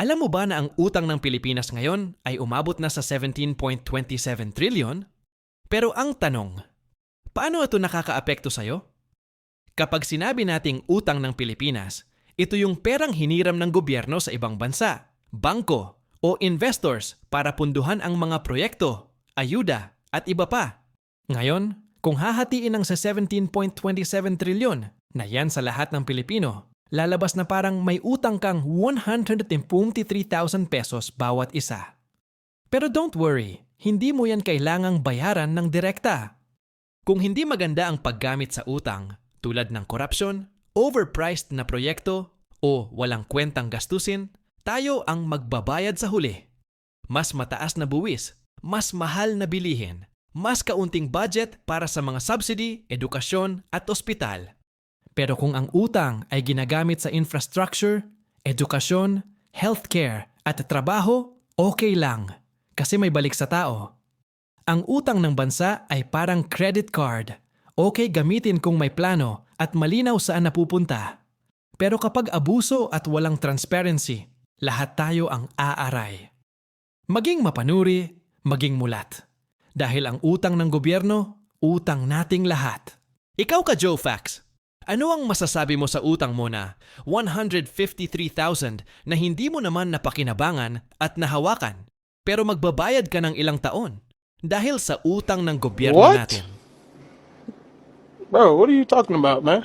Alam mo ba na ang utang ng Pilipinas ngayon ay umabot na sa 17.27 trillion? Pero ang tanong, paano ito nakakaapekto sa'yo? Kapag sinabi nating utang ng Pilipinas, ito yung perang hiniram ng gobyerno sa ibang bansa, bangko, o investors para punduhan ang mga proyekto, ayuda, at iba pa. Ngayon, kung hahatiin ang sa 17.27 trilyon na yan sa lahat ng Pilipino, lalabas na parang may utang kang 153,000 pesos bawat isa. Pero don't worry, hindi mo yan kailangang bayaran ng direkta. Kung hindi maganda ang paggamit sa utang, tulad ng korupsyon, overpriced na proyekto, o walang kwentang gastusin, tayo ang magbabayad sa huli. Mas mataas na buwis, mas mahal na bilihin, mas kaunting budget para sa mga subsidy, edukasyon at ospital. Pero kung ang utang ay ginagamit sa infrastructure, edukasyon, healthcare at trabaho, okay lang kasi may balik sa tao. Ang utang ng bansa ay parang credit card. Okay gamitin kung may plano at malinaw saan napupunta. Pero kapag abuso at walang transparency, lahat tayo ang aaray. Maging mapanuri, maging mulat. Dahil ang utang ng gobyerno, utang nating lahat. Ikaw ka, Joe Fax. Ano ang masasabi mo sa utang mo na 153,000 na hindi mo naman napakinabangan at nahawakan pero magbabayad ka ng ilang taon dahil sa utang ng gobyerno What? natin? Bro, what are you talking about, man?